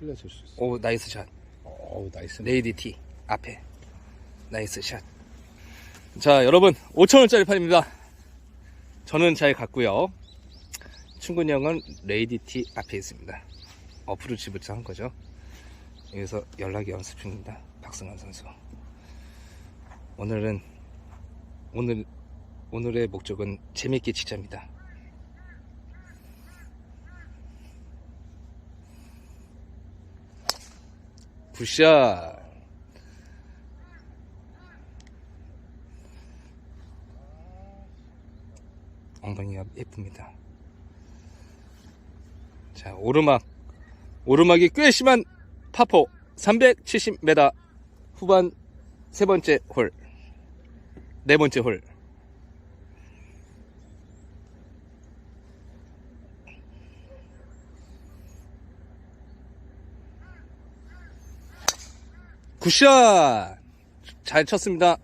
흘려줄 수. 오 나이스 샷 어우, 나이스. 레이디 티 앞에 나이스 샷. 자 여러분 5천원짜리 판입니다. 저는 잘 갔고요. 충근이 형은 레이디 티 앞에 있습니다. 어프로치부터 한 거죠. 여기서 연락이 연습 중입니다. 박승환 선수. 오늘은 오늘 오늘의 목적은 재밌게 치자입니다. 굿샷. 엉덩이가 예쁩니다. 자, 오르막. 오르막이 꽤 심한 파포 370m 후반 세 번째 홀. 네 번째 홀. 굿샷! 잘 쳤습니다.